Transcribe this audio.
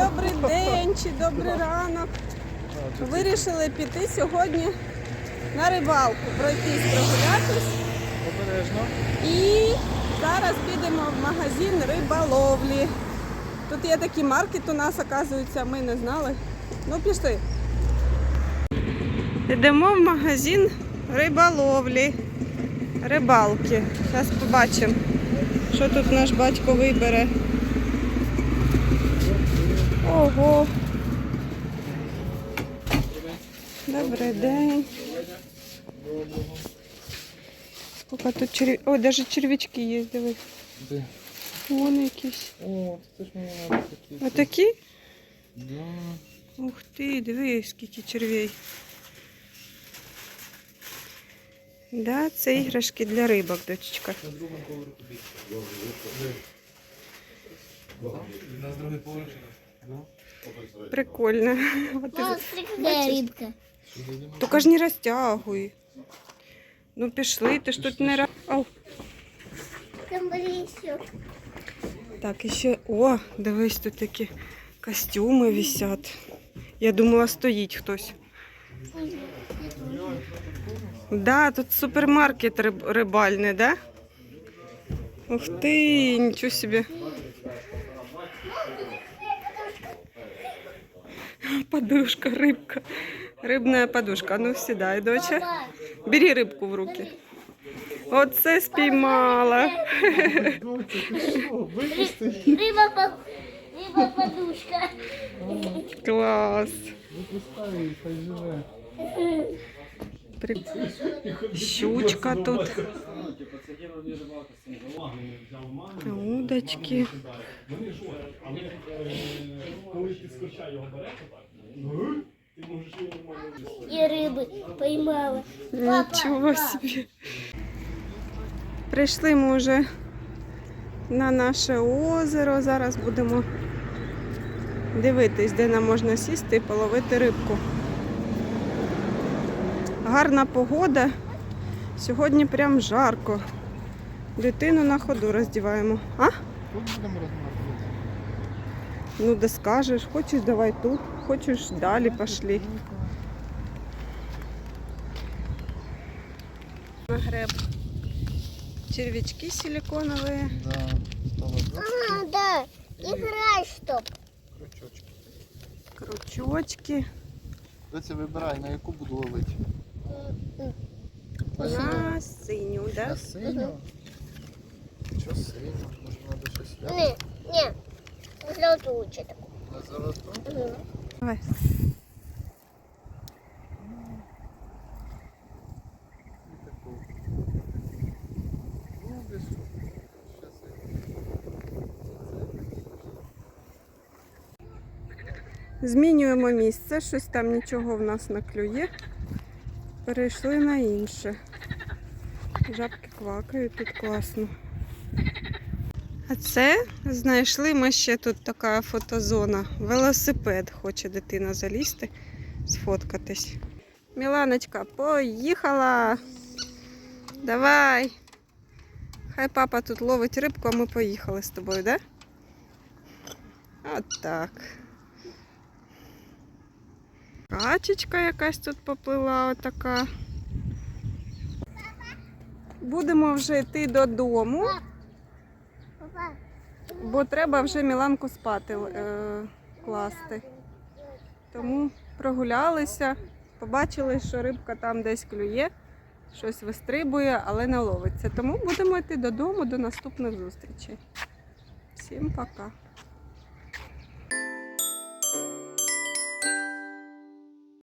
добрий день чи добрий ранок. Вирішили піти сьогодні на рибалку, пройтись, прогулятись. Обережно. І зараз підемо в магазин риболовлі. Тут є такий маркет у нас, оказується, ми не знали. Ну, пішли. Йдемо в магазин риболовлі, рибалки. Зараз побачимо, що тут наш батько вибере. Ого. Добрий день. Сколько тут черв'яків. Ой, навіть черв'ячки є, диви. Де? Вон якісь. О, це ж мені треба такі. Отакі? Да. Ух ти, диви, скільки червей. Да, це іграшки для рибок, дочечка. На другому поверху більше. У нас другий поверх. Прикольно. Рибка? Тільки ж не розтягуй. Ну пішли, ти ж тут не раз. Так, і ще. О, дивись, тут такі костюми висять. Я думала, стоїть хтось. Да, тут супермаркет риб, рибальний, да? Ух ти, нічого собі. Подушка, рыбка. Рибна подушка. Ну, сідай, доча. Бери рибку в руки. Оце спіймала. Доця, ти що? Випусти. Риба, по- риба подушка. Клас. Випускай її, хай живе. При- Щучка тут. Удочки. І риби поймала. Нічого собі. Прийшли ми вже на наше озеро. Зараз будемо дивитись, де нам можна сісти і половити рибку. Гарна погода. Сьогодні прям жарко. Дитину на ходу роздіваємо. А? Тут будемо розмовляти. Ну, да скажеш, хочеш, давай тут, хочеш далі пошли. Нагреб. Червячки силиконовые. Да. Полосочки, А, да. Іграй, стоп. крючочки. крючочки. Доця, вибирай, на яку буду ловити. На синю, да? На синю? Що синю? Може треба щось я? Ні, ні. Золотуче таку. На золоту? Давай. Щас я- Змінюємо місце, щось там нічого в нас не клює. Перейшли на інше. Жабки квакають, тут класно. А це знайшли ми ще тут така фотозона. Велосипед хоче дитина залізти, сфоткатись. Міланочка, поїхала. Давай. Хай папа тут ловить рибку, а ми поїхали з тобою, да? От так. Качечка якась тут поплила отака. Будемо вже йти додому. Бо треба вже Міланку спати е, класти. Тому прогулялися, побачили, що рибка там десь клює, щось вистрибує, але не ловиться. Тому будемо йти додому до наступних зустрічей. Всім пока.